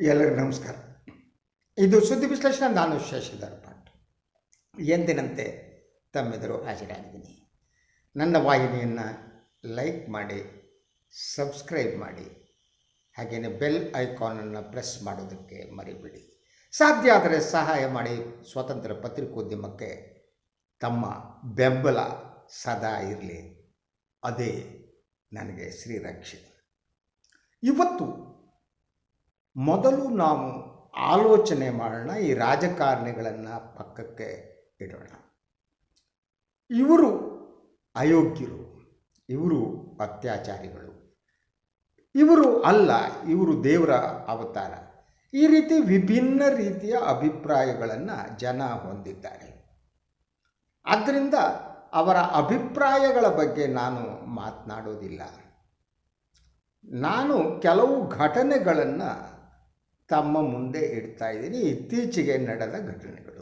ಎಲ್ಲರಿಗೂ ನಮಸ್ಕಾರ. ಇದು ಸುದ್ದಿ ವಿಶ್ಲೇಷಣೆ, ನಾನು ಶಶಿಧರ್ ಭಟ್. ಎಂದಿನಂತೆ ತಮ್ಮೆದುರು ಹಾಜರಾಗಿದ್ದೀನಿ. ನನ್ನ ವಾಹಿನಿಯನ್ನು ಲೈಕ್ ಮಾಡಿ, ಸಬ್ಸ್ಕ್ರೈಬ್ ಮಾಡಿ ಹಾಗೆಯೇ ಬೆಲ್ ಐಕಾನನ್ನು ಪ್ರೆಸ್ ಮಾಡೋದಕ್ಕೆ ಮರಿಬೇಡಿ. ಸಾಧ್ಯ ಆದರೆ ಸಹಾಯ ಮಾಡಿ ಸ್ವತಂತ್ರ ಪತ್ರಿಕೋದ್ಯಮಕ್ಕೆ ತಮ್ಮ ಬೆಂಬಲ ಸದಾ ಇರಲಿ. ಅದೇ ನನಗೆ ಶ್ರೀರಕ್ಷೆ. ಇವತ್ತು ಮೊದಲು ನಾವು ಆಲೋಚನೆ ಮಾಡೋಣ, ಈ ರಾಜಕಾರಣಿಗಳನ್ನು ಪಕ್ಕಕ್ಕೆ ಇಡೋಣ. ಇವರು ಅಯೋಗ್ಯರು, ಇವರು ಅತ್ಯಾಚಾರಿಗಳು. ಇವರು ಅಲ್ಲ, ಇವರು ದೇವರ ಅವತಾರ. ಈ ರೀತಿ ವಿಭಿನ್ನ ರೀತಿಯ ಅಭಿಪ್ರಾಯಗಳನ್ನು ಜನ ಹೊಂದಿದ್ದಾರೆ. ಆದ್ದರಿಂದ ಅವರ ಅಭಿಪ್ರಾಯಗಳ ಬಗ್ಗೆ ನಾನು ಮಾತನಾಡೋದಿಲ್ಲ. ನಾನು ಕೆಲವು ಘಟನೆಗಳನ್ನು ತಮ್ಮ ಮುಂದೆ ಇಡ್ತಾ ಇದ್ದೀನಿ. ಇತ್ತೀಚೆಗೆ ನಡೆದ ಘಟನೆಗಳು.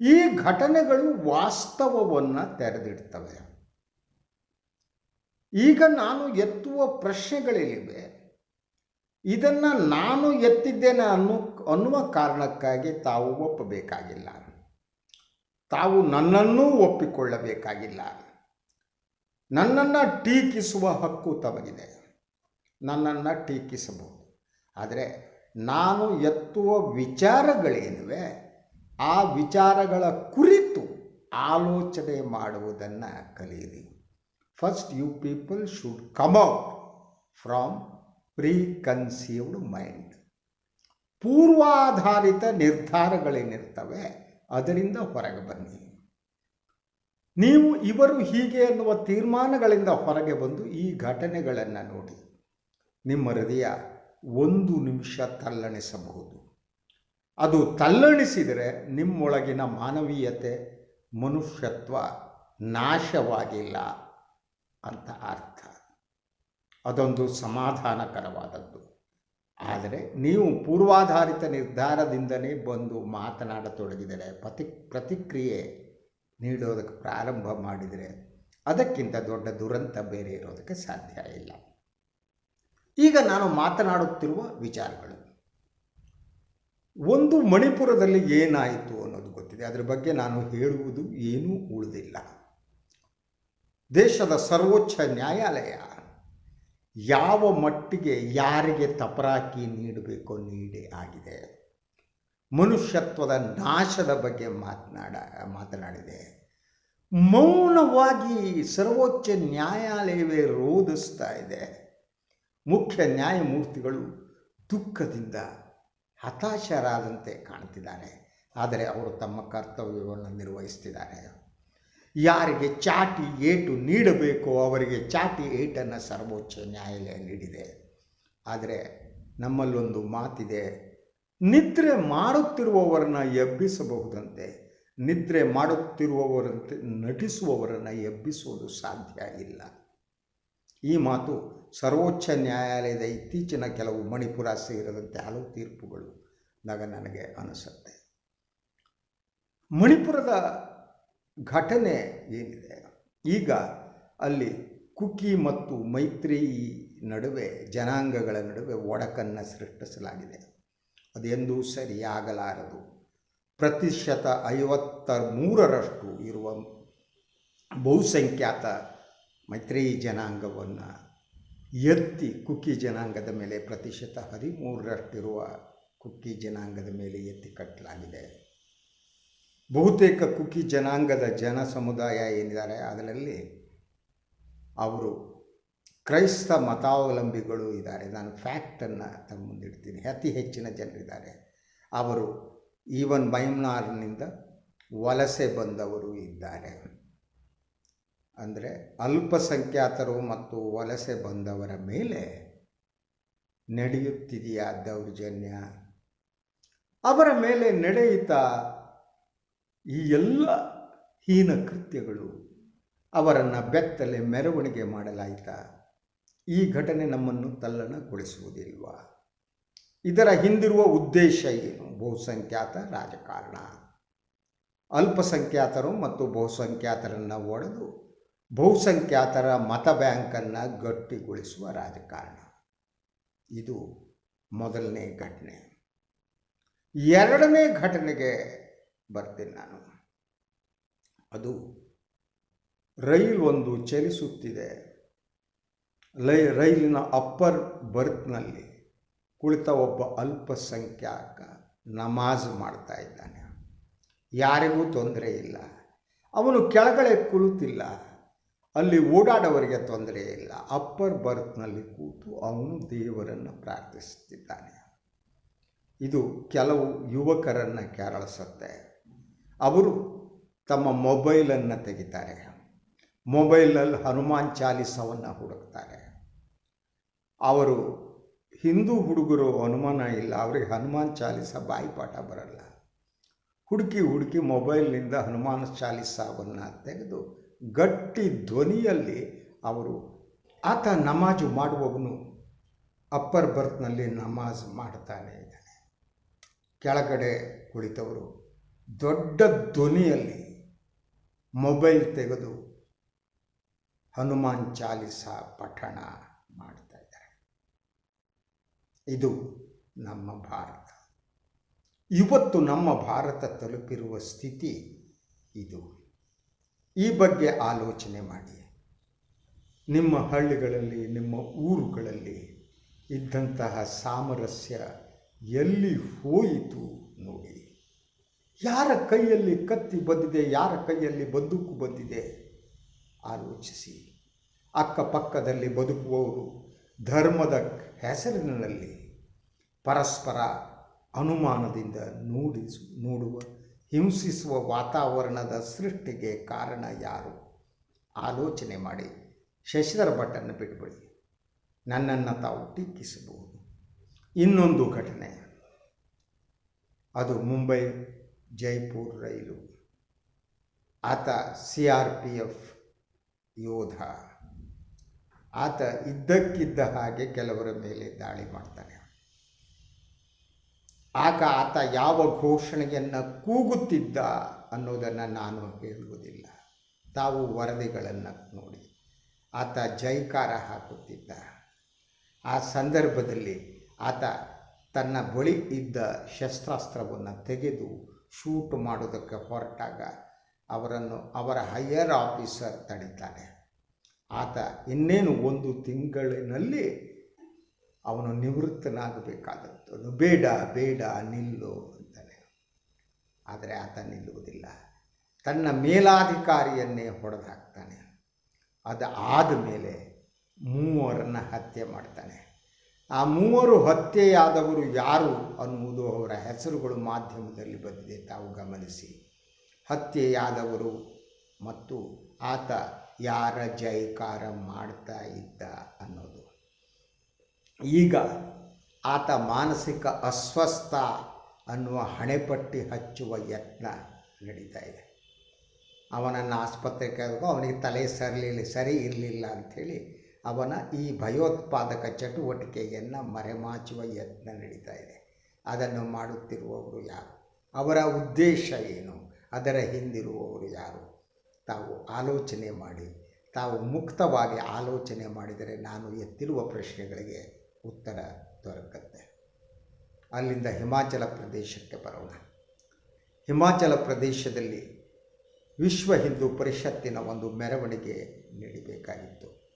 ಈ ಘಟನೆಗಳು ವಾಸ್ತವವನ್ನು ತೆರೆದಿಡ್ತವೆ. ಈಗ ನಾನು ಎತ್ತುವ ಪ್ರಶ್ನೆಗಳಿವೆ ಇದನ್ನು ನಾನು ಎತ್ತಿದ್ದೇನೆ ಅನ್ನೋ, ಅನ್ನುವ ಕಾರಣಕ್ಕಾಗಿ ತಾವು ಒಪ್ಪಬೇಕಾಗಿಲ್ಲ. ತಾವು ನನ್ನನ್ನೂ ಒಪ್ಪಿಕೊಳ್ಳಬೇಕಾಗಿಲ್ಲ. ನನ್ನನ್ನು ಟೀಕಿಸುವ ಹಕ್ಕು ತಮಗಿದೆ. ನನ್ನನ್ನು ಟೀಕಿಸಬಹುದು. ಆದರೆ ನಾನು ಎತ್ತುವ ವಿಚಾರಗಳೇನಿವೆ? ಆ ವಿಚಾರಗಳ ಕುರಿತು ಆಲೋಚನೆ ಮಾಡುವುದನ್ನು ಕಲಿಯಿರಿ. First you people should come out from preconceived mind ಪೂರ್ವಾಧಾರಿತ ನಿರ್ಧಾರಗಳೇನಿರ್ತವೆ, ಅದರಿಂದ ಹೊರಗೆ ಬನ್ನಿ. ನೀವು ಇವರು ಹೀಗೆ ಅನ್ನುವ ತೀರ್ಮಾನಗಳಿಂದ ಹೊರಗೆ ಬಂದು ಈ ಘಟನೆಗಳನ್ನು ನೋಡಿ. ನಿಮ್ಮ ಹೃದಯ ಒಂದು ನಿಮಿಷ ತಲ್ಲಣಿಸಬಹುದು. ಅದು ತಲ್ಲಣಿಸಿದರೆ ನಿಮ್ಮೊಳಗಿನ ಮಾನವೀಯತೆ ಮನುಷ್ಯತ್ವ ನಾಶವಾಗಿಲ್ಲ ಅಂತ ಅರ್ಥ. ಅದೊಂದು ಸಮಾಧಾನಕರವಾದದ್ದು. ಆದರೆ ನೀವು ಪೂರ್ವಾಧಾರಿತ ನಿರ್ಧಾರದಿಂದಲೇ ಬಂದು ಮಾತನಾಡತೊಡಗಿದರೆ, ಪ್ರತಿ ಪ್ರತಿಕ್ರಿಯೆ ನೀಡೋದಕ್ಕೆ ಪ್ರಾರಂಭ ಮಾಡಿದರೆ ಅದಕ್ಕಿಂತ ದೊಡ್ಡ ದುರಂತ ಬೇರೆ ಇರೋದಕ್ಕೆ ಸಾಧ್ಯ ಇಲ್ಲ. ಈಗ ನಾನು ಮಾತನಾಡುತ್ತಿರುವ ವಿಚಾರಗಳು. ಒಂದು ಮಣಿಪುರದಲ್ಲಿ ಏನಾಯಿತು ಅನ್ನೋದು ಗೊತ್ತಿದೆ. ಅದರ ಬಗ್ಗೆ ನಾನು ಹೇಳುವುದು ಏನೂ ಉಳಿದಿಲ್ಲ. ದೇಶದ ಸರ್ವೋಚ್ಚ ನ್ಯಾಯಾಲಯ ಯಾವ ಮಟ್ಟಿಗೆ ಯಾರಿಗೆ ತಪರಾಕಿ ನೀಡಬೇಕೋ ನೀಡಿ ಆಗಿದೆ. ಮನುಷ್ಯತ್ವದ ನಾಶದ ಬಗ್ಗೆ ಮಾತನಾಡ, ಮಾತನಾಡಿದೆ. ಮೌನವಾಗಿ ಸರ್ವೋಚ್ಚ ನ್ಯಾಯಾಲಯವೇ ರೋಧಿಸ್ತಾ ಇದೆ. ಮುಖ್ಯ ನ್ಯಾಯಮೂರ್ತಿಗಳು ದುಃಖದಿಂದ ಹತಾಶರಾದಂತೆ ಕಾಣ್ತಿದ್ದಾರೆ. ಆದರೆ ಅವರು ತಮ್ಮ ಕರ್ತವ್ಯವನ್ನು ನಿರ್ವಹಿಸ್ತಿದ್ದಾರೆ. ಯಾರಿಗೆ ಚಾಟಿ ಏಟು ನೀಡಬೇಕೋ ಅವರಿಗೆ ಚಾಟಿ ಏಟನ್ನು ಸರ್ವೋಚ್ಚ ನ್ಯಾಯಾಲಯ ನೀಡಿದೆ. ಆದರೆ ನಮ್ಮಲ್ಲೊಂದು ಮಾತಿದೆ. ನಿದ್ರೆ ಮಾಡುತ್ತಿರುವವರನ್ನು ಎಬ್ಬಿಸಬಹುದಂತೆ. ನಿದ್ರೆ ಮಾಡುತ್ತಿರುವವರಂತೆ ನಟಿಸುವವರನ್ನು ಎಬ್ಬಿಸುವುದು ಸಾಧ್ಯ ಇಲ್ಲ. ಈ ಮಾತು ಸರ್ವೋಚ್ಚ ನ್ಯಾಯಾಲಯದ ಇತ್ತೀಚಿನ ಕೆಲವು ಮಣಿಪುರ ಸೇರಿದಂತೆ ಹಲವು ತೀರ್ಪುಗಳು ನಗ ನನಗೆ ಅನಿಸುತ್ತೆ. ಮಣಿಪುರದ ಘಟನೆ ಏನಿದೆ? ಈಗ ಅಲ್ಲಿ ಕುಕಿ ಮತ್ತು ಮೈತ್ರಿ ನಡುವೆ, ಜನಾಂಗಗಳ ನಡುವೆ ಒಡಕನ್ನು ಸೃಷ್ಟಿಸಲಾಗಿದೆ. ಅದೆಂದೂ ಸರಿಯಾಗಲಾರದು. ಪ್ರತಿಶತ ಐವತ್ತ ಮೂರರಷ್ಟು ಇರುವ ಬಹುಸಂಖ್ಯಾತ ಮೈತ್ರಿ ಜನಾಂಗವನ್ನು ಎತ್ತಿ ಕುಕ್ಕಿ ಜನಾಂಗದ ಮೇಲೆ ಪ್ರತಿಶತ ಹದಿಮೂರರಷ್ಟಿರುವ ಕುಕ್ಕಿ ಜನಾಂಗದ ಮೇಲೆ ಎತ್ತಿ ಕಟ್ಟಲಾಗಿದೆ. ಬಹುತೇಕ ಕುಕ್ಕಿ ಜನಾಂಗದ ಜನ ಸಮುದಾಯ ಏನಿದ್ದಾರೆ ಅದರಲ್ಲಿ ಅವರು ಕ್ರೈಸ್ತ ಮತಾವಲಂಬಿಗಳು ಇದ್ದಾರೆ. ನಾನು ಫ್ಯಾಕ್ಟನ್ನು ತಮ್ಮ ಮುಂದಿಡ್ತೀನಿ ಅತಿ ಹೆಚ್ಚಿನ ಜನರಿದ್ದಾರೆ. ಅವರು ಈವನ್ ಮೈಮ್ನಾರ್ನಿಂದ ವಲಸೆ ಬಂದವರು ಇದ್ದಾರೆ. ಅಂದರೆ ಅಲ್ಪಸಂಖ್ಯಾತರು ಮತ್ತು ವಲಸೆ ಬಂದವರ ಮೇಲೆ ನಡೆಯುತ್ತಿದೆಯಾ ದೌರ್ಜನ್ಯ? ಅವರ ಮೇಲೆ ನಡೆಯುತ್ತ ಈ ಎಲ್ಲ ಹೀನ ಕೃತ್ಯಗಳು ಅವರನ್ನು ಬೆತ್ತಲೆ ಮೆರವಣಿಗೆ ಮಾಡಲಾಯಿತ. ಈ ಘಟನೆ ನಮ್ಮನ್ನು ತಲ್ಲಣಗೊಳಿಸುವುದಿಲ್ವಾ? ಇದರ ಹಿಂದಿರುವ ಉದ್ದೇಶ ಏನು? ಬಹುಸಂಖ್ಯಾತ ರಾಜಕಾರಣ. ಅಲ್ಪಸಂಖ್ಯಾತರು ಮತ್ತು ಬಹುಸಂಖ್ಯಾತರನ್ನು ಒಡೆದು ಬಹುಸಂಖ್ಯಾತರ ಮತ ಬ್ಯಾಂಕನ್ನು ಗಟ್ಟಿಗೊಳಿಸುವ ರಾಜಕಾರಣ. ಇದು ಮೊದಲನೇ ಘಟನೆ. ಎರಡನೇ ಘಟನೆಗೆ ಬರ್ತೀನಿ ನಾನು. ಅದು ರೈಲ್ ಒಂದು ಚಲಿಸುತ್ತಿದೆ. ಲೈ ರೈಲಿನ ಅಪ್ಪರ್ ಬರ್ತ್ನಲ್ಲಿ ಕುಳಿತ ಒಬ್ಬ ಅಲ್ಪಸಂಖ್ಯಾತ ನಮಾಜ್ ಮಾಡ್ತಾ ಇದ್ದಾನೆ. ಯಾರಿಗೂ ತೊಂದರೆ ಇಲ್ಲ. ಅವನು ಕೆಳಗಡೆ ಕುಳಿತಿಲ್ಲ. ಅಲ್ಲಿ ಓಡಾಡೋವರಿಗೆ ತೊಂದರೆ ಇಲ್ಲ. ಅಪ್ಪರ್ ಬರ್ತ್ನಲ್ಲಿ ಕೂತು ಅವನು ದೇವರನ್ನು ಪ್ರಾರ್ಥಿಸುತ್ತಿದ್ದಾನೆ ಇದು ಕೆಲವು ಯುವಕರನ್ನು ಕೆರಳಿಸುತ್ತೆ. ಅವರು ತಮ್ಮ ಮೊಬೈಲನ್ನು ತೆಗಿತಾರೆ. ಮೊಬೈಲಲ್ಲಿ ಹನುಮಾನ್ ಚಾಲಿಸವನ್ನು ಹುಡುಕ್ತಾರೆ. ಅವರು ಹಿಂದೂ ಹುಡುಗರು ಅನುಮಾನ ಇಲ್ಲ. ಅವರಿಗೆ ಹನುಮಾನ್ ಚಾಲಿಸ ಬಾಯಿಪಾಠ ಬರಲ್ಲ. ಹುಡುಕಿ ಹುಡುಕಿ ಮೊಬೈಲ್ನಿಂದ ಹನುಮಾನ್ ಚಾಲಿಸವನ್ನು ತೆಗೆದು ಗಟ್ಟಿ ಧ್ವನಿಯಲ್ಲಿ ಅವರು ಆತ ನಮಾಜು ಮಾಡುವವನು ಅಪ್ಪರ್ ಬರ್ತ್ನಲ್ಲಿ ನಮಾಜ್ ಮಾಡ್ತಾನೆ ಇದ್ದಾನೆ. ಕೆಳಗಡೆ ಕುಳಿತವರು ದೊಡ್ಡ ಧ್ವನಿಯಲ್ಲಿ ಮೊಬೈಲ್ ತೆಗೆದು ಹನುಮಾನ್ ಚಾಲಿಸ ಪಠಣ ಮಾಡ್ತಾ ಇದ್ದಾರೆ. ಇದು ನಮ್ಮ ಭಾರತ. ಇವತ್ತು ನಮ್ಮ ಭಾರತ ತಲುಪಿರುವ ಸ್ಥಿತಿ ಇದು. ಈ ಬಗ್ಗೆ ಆಲೋಚನೆ ಮಾಡಿ. ನಿಮ್ಮ ಹಳ್ಳಿಗಳಲ್ಲಿ, ನಿಮ್ಮ ಊರುಗಳಲ್ಲಿ ಇದ್ದಂತಹ ಸಾಮರಸ್ಯ ಎಲ್ಲಿ ಹೋಯಿತು ನೋಡಿ. ಯಾರ ಕೈಯಲ್ಲಿ ಕತ್ತಿ ಬಂದಿದೆ, ಯಾರ ಕೈಯಲ್ಲಿ ಬಂದೂಕು ಬಂದಿದೆ ಆಲೋಚಿಸಿ. ಅಕ್ಕಪಕ್ಕದಲ್ಲಿ ಬದುಕುವವರು ಧರ್ಮದ ಹೆಸರಿನಲ್ಲಿ ಪರಸ್ಪರ ಅನುಮಾನದಿಂದ ನೋಡಿಸು, ನೋಡುವ ಹಿಂಸಿಸುವ ವಾತಾವರಣದ ಸೃಷ್ಟಿಗೆ ಕಾರಣ ಯಾರು? ಆಲೋಚನೆ ಮಾಡಿ. ಶಶಿಧರ ಭಟ್ಟನ್ನು ಬಿಟ್ಬಿಡಿ. ನನ್ನನ್ನು ತಾವು ಟೀಕಿಸಬಹುದು. ಇನ್ನೊಂದು ಘಟನೆ. ಅದು ಮುಂಬೈ ಜೈಪುರ್ ರೈಲು. ಆತ ಸಿ ಆರ್ ಪಿ ಎಫ್ ಯೋಧ. ಆತ ಇದ್ದಕ್ಕಿದ್ದ ಹಾಗೆ ಕೆಲವರ ಮೇಲೆ ದಾಳಿ ಮಾಡ್ತಾನೆ. ಆಗ ಆತ ಯಾವ ಘೋಷಣೆಯನ್ನು ಕೂಗುತ್ತಿದ್ದ ಅನ್ನೋದನ್ನು ನಾನು ಹೇಳುವುದಿಲ್ಲ. ತಾವು ವರದಿಗಳನ್ನು ನೋಡಿ, ಆತ ಜೈಕಾರ ಹಾಕುತ್ತಿದ್ದ. ಆ ಸಂದರ್ಭದಲ್ಲಿ ಆತ ತನ್ನ ಬಳಿ ಇದ್ದ ಶಸ್ತ್ರಾಸ್ತ್ರವನ್ನು ತೆಗೆದು ಶೂಟ್ ಮಾಡೋದಕ್ಕೆ ಹೊರಟಾಗ ಅವರನ್ನು ಅವರ ಹೈಯರ್ ಆಫೀಸರ್ ತಡೀತಾನೆ. ಆತ ಇನ್ನೇನು ಒಂದು ತಿಂಗಳಿನಲ್ಲಿ ಅವನು ನಿವೃತ್ತನಾಗಬೇಕಾದದ್ದು. ಬೇಡ ಬೇಡ, ನಿಲ್ಲು ಅಂತಾನೆ. ಆದರೆ ಆತ ನಿಲ್ಲುವುದಿಲ್ಲ. ತನ್ನ ಮೇಲಾಧಿಕಾರಿಯನ್ನೇ ಹೊಡೆದು ಹಾಕ್ತಾನೆ ಅದು ಆದಮೇಲೆ ಮೂವರನ್ನು ಹತ್ಯೆ ಮಾಡ್ತಾನೆ. ಆ ಮೂವರು ಹತ್ಯೆಯಾದವರು ಯಾರು ಅನ್ನುವುದು ಅವರ ಹೆಸರುಗಳು ಮಾಧ್ಯಮದಲ್ಲಿ ಬಂದಿದೆ. ತಾವು ಗಮನಿಸಿ. ಹತ್ಯೆಯಾದವರು ಮತ್ತು ಆತ ಯಾರ ಜೈಕಾರ ಮಾಡ್ತಾ ಇದ್ದ ಅನ್ನೋದು. ಈಗ ಆತ ಮಾನಸಿಕ ಅಸ್ವಸ್ಥ ಅನ್ನುವ ಹಣೆಪಟ್ಟಿ ಹಚ್ಚುವ ಯತ್ನ ನಡೀತಾ ಇದೆ. ಅವನನ್ನು ಆಸ್ಪತ್ರೆಗೆ ಕರೆದು ಅವನಿಗೆ ತಲೆ ಸರಲಿಲ್ಲ, ಸರಿ ಇರಲಿಲ್ಲ ಅಂಥೇಳಿ ಅವನ ಈ ಭಯೋತ್ಪಾದಕ ಚಟುವಟಿಕೆಯನ್ನು ಮರೆಮಾಚುವ ಯತ್ನ ನಡೀತಾ ಇದೆ. ಅದನ್ನು ಮಾಡುತ್ತಿರುವವರು ಯಾರು? ಅವರ ಉದ್ದೇಶ ಏನು? ಅದರ ಹಿಂದಿರುವವರು ಯಾರು? ತಾವು ಆಲೋಚನೆ ಮಾಡಿ, ತಾವು ಮುಕ್ತವಾಗಿ ಆಲೋಚನೆ ಮಾಡಿದರೆ ನಾನು ಎತ್ತಿರುವ ಪ್ರಶ್ನೆಗಳಿಗೆ ಉತ್ತರ ದೊರಕುತ್ತೆ. ಅಲ್ಲಿಂದ ಹಿಮಾಚಲ ಪ್ರದೇಶಕ್ಕೆ ಬರೋಣ. ಹಿಮಾಚಲ ಪ್ರದೇಶದಲ್ಲಿ ವಿಶ್ವ ಹಿಂದೂ ಪರಿಷತ್ತಿನ ಒಂದು ಮೆರವಣಿಗೆ ನೀಡಬೇಕಾಗಿತ್ತು.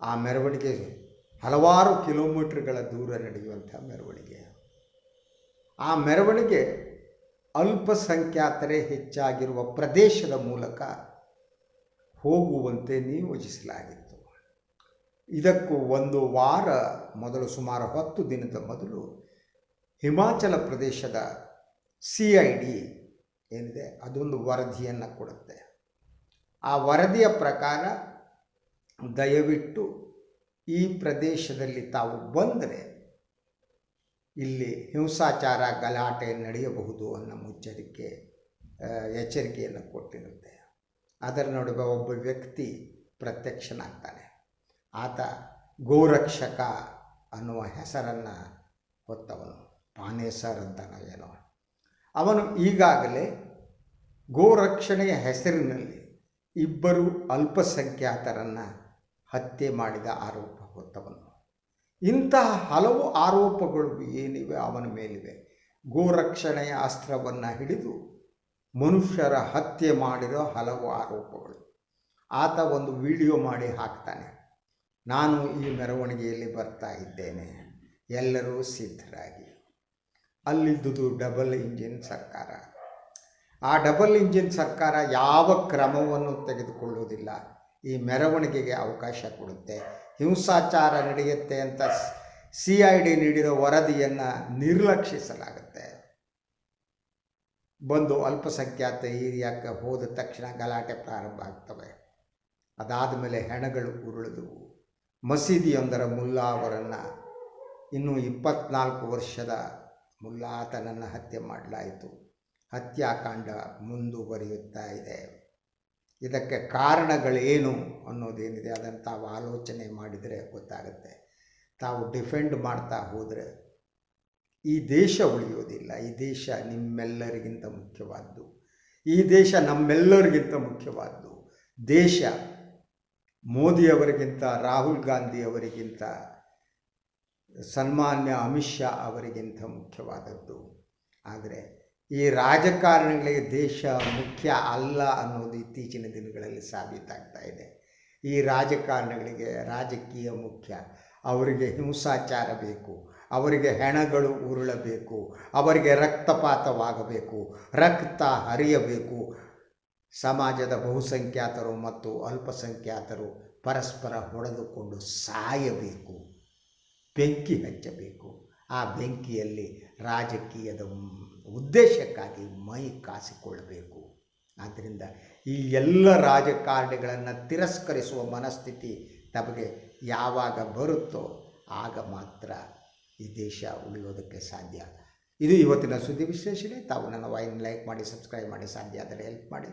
ಆ ಮೆರವಣಿಗೆ ಹಲವಾರು ಕಿಲೋಮೀಟರ್ಗಳ ದೂರ ನಡೆಯುವಂಥ ಮೆರವಣಿಗೆ. ಆ ಮೆರವಣಿಗೆ ಅಲ್ಪಸಂಖ್ಯಾತರೇ ಹೆಚ್ಚಾಗಿರುವ ಪ್ರದೇಶದ ಮೂಲಕ ಹೋಗುವಂತೆ ನಿಯೋಜಿಸಲಾಗಿತ್ತು. ಇದಕ್ಕೂ ಒಂದು ವಾರ ಮೊದಲು ಸುಮಾರು ಹತ್ತು ದಿನದ ಮೊದಲು ಹಿಮಾಚಲ ಪ್ರದೇಶದ ಸಿ ಐ ಡಿ ಏನಿದೆ, ಅದೊಂದು ವರದಿಯನ್ನು ಕೊಡುತ್ತೆ. ಆ ವರದಿಯ ಪ್ರಕಾರ ದಯವಿಟ್ಟು ಈ ಪ್ರದೇಶದಲ್ಲಿ ತಾವು ಬಂದರೆ ಇಲ್ಲಿ ಹಿಂಸಾಚಾರ ಗಲಾಟೆ ನಡೆಯಬಹುದು ಅನ್ನೋ ಮುಚ್ಚರಿಕೆ ಎಚ್ಚರಿಕೆಯನ್ನು ಕೊಟ್ಟಿರುತ್ತೆ. ಅದರ ನಡುವೆ ಒಬ್ಬ ವ್ಯಕ್ತಿ ಪ್ರತ್ಯಕ್ಷನಾಗ್ತಾನೆ. ಆತ ಗೋರಕ್ಷಕ ಅನ್ನುವ ಹೆಸರನ್ನು ಹೊತ್ತವನು. ಪಾನೇಸರ್ ಅಂತ ಏನೋ ಅವನು ಈಗಾಗಲೇ ಗೋರಕ್ಷಣೆಯ ಹೆಸರಿನಲ್ಲಿ ಇಬ್ಬರು ಅಲ್ಪಸಂಖ್ಯಾತರನ್ನು ಹತ್ಯೆ ಮಾಡಿದ ಆರೋಪ ಹೊತ್ತವನು. ಇಂತಹ ಹಲವು ಆರೋಪಗಳು ಏನಿವೆ ಅವನ ಮೇಲಿವೆ. ಗೋರಕ್ಷಣೆಯ ಅಸ್ತ್ರವನ್ನು ಹಿಡಿದು ಮನುಷ್ಯರ ಹತ್ಯೆ ಮಾಡಿರೋ ಹಲವು ಆರೋಪಗಳು. ಆತ ಒಂದು ವಿಡಿಯೋ ಮಾಡಿ ಹಾಕ್ತಾನೆ. ನಾನು ಈ ಮೆರವಣಿಗೆಯಲ್ಲಿ ಬರ್ತಾ ಇದ್ದೇನೆ. ಎಲ್ಲರೂ ಸಿದ್ಧರಾಗಿ. ಅಲ್ಲಿದ್ದುದು ಡಬಲ್ ಇಂಜಿನ್ ಸರ್ಕಾರ. ಆ ಡಬಲ್ ಇಂಜಿನ್ ಸರ್ಕಾರ ಯಾವ ಕ್ರಮವನ್ನು ತೆಗೆದುಕೊಳ್ಳುವುದಿಲ್ಲ. ಈ ಮೆರವಣಿಗೆಗೆ ಅವಕಾಶ ಕೊಡುತ್ತೆ. ಹಿಂಸಾಚಾರ ನಡೆಯುತ್ತೆ ಅಂತ ಸಿ ಐ ಡಿ ನೀಡಿರೋ ವರದಿಯನ್ನು ನಿರ್ಲಕ್ಷಿಸಲಾಗುತ್ತೆ. ಬಂದು ಅಲ್ಪಸಂಖ್ಯಾತ ಏರಿಯಾಕ್ಕೆ ಹೋದ ತಕ್ಷಣ ಗಲಾಟೆ ಪ್ರಾರಂಭ ಆಗ್ತವೆ. ಅದಾದ ಮೇಲೆ ಹೆಣಗಳು ಉರುಳಿದವು. ಮಸೀದಿಯೊಂದರ ಮುಲ್ಲಾ ಅವರನ್ನು ಇನ್ನೂ ಇಪ್ಪತ್ನಾಲ್ಕು ವರ್ಷದ ಮುಲ್ಲಾತನನ್ನು ಹತ್ಯೆ ಮಾಡಲಾಯಿತು. ಹತ್ಯಾಕಾಂಡ ಮುಂದುವರಿಯುತ್ತಾ ಇದೆ. ಇದಕ್ಕೆ ಕಾರಣಗಳೇನು ಅನ್ನೋದೇನಿದೆ ಅದನ್ನು ತಾವು ಆಲೋಚನೆ ಮಾಡಿದರೆ ಗೊತ್ತಾಗುತ್ತೆ. ತಾವು ಡಿಫೆಂಡ್ ಮಾಡ್ತಾ ಹೋದರೆ ಈ ದೇಶ ಉಳಿಯೋದಿಲ್ಲ. ಈ ದೇಶ ನಿಮ್ಮೆಲ್ಲರಿಗಿಂತ ಮುಖ್ಯವಾದ್ದು. ಈ ದೇಶ ನಮ್ಮೆಲ್ಲರಿಗಿಂತ ಮುಖ್ಯವಾದ್ದು. ದೇಶ ಮೋದಿಯವರಿಗಿಂತ, ರಾಹುಲ್ ಗಾಂಧಿ ಅವರಿಗಿಂತ ಸನ್ಮಾನ್ಯ ಅಮಿತ್ ಶಾ ಅವರಿಗಿಂತ ಮುಖ್ಯವಾದದ್ದು. ಆದರೆ ಈ ರಾಜಕಾರಣಿಗಳಿಗೆ ದೇಶ ಮುಖ್ಯ ಅಲ್ಲ ಅನ್ನೋದು ಇತ್ತೀಚಿನ ದಿನಗಳಲ್ಲಿ ಸಾಬೀತಾಗ್ತಾ ಇದೆ. ಈ ರಾಜಕಾರಣಿಗಳಿಗೆ ರಾಜಕೀಯ ಮುಖ್ಯ. ಅವರಿಗೆ ಹಿಂಸಾಚಾರ ಬೇಕು. ಅವರಿಗೆ ಹೆಣಗಳು ಉರುಳಬೇಕು. ಅವರಿಗೆ ರಕ್ತಪಾತವಾಗಬೇಕು. ರಕ್ತ ಹರಿಯಬೇಕು. ಸಮಾಜದ ಬಹುಸಂಖ್ಯಾತರು ಮತ್ತು ಅಲ್ಪಸಂಖ್ಯಾತರು ಪರಸ್ಪರ ಹೊಡೆದುಕೊಂಡು ಸಾಯಬೇಕು, ಬೆಂಕಿ ಹಚ್ಚಬೇಕು. ಆ ಬೆಂಕಿಯಲ್ಲಿ ರಾಜಕೀಯದ ಉದ್ದೇಶಕ್ಕಾಗಿ ಮೈ ಕಾಸಿಕೊಳ್ಳಬೇಕು. ಆದ್ದರಿಂದ ಈ ಎಲ್ಲ ರಾಜಕಾರಣಿಗಳನ್ನು ತಿರಸ್ಕರಿಸುವ ಮನಸ್ಥಿತಿ ತಮಗೆ ಯಾವಾಗ ಬರುತ್ತೋ ಆಗ ಮಾತ್ರ ಈ ದೇಶ ಉಳಿಯೋದಕ್ಕೆ ಸಾಧ್ಯ. ಇದು ಇವತ್ತಿನ ಸುದ್ದಿ ವಿಶ್ಲೇಷಣೆ. ತಾವು ನನ್ನ ವಾಹಿನಿ ಲೈಕ್ ಮಾಡಿ ಸಬ್ಸ್ಕ್ರೈಬ್ ಮಾಡಿ. ಸಾಧ್ಯ ಆದರೆ ಹೆಲ್ಪ್ ಮಾಡಿ.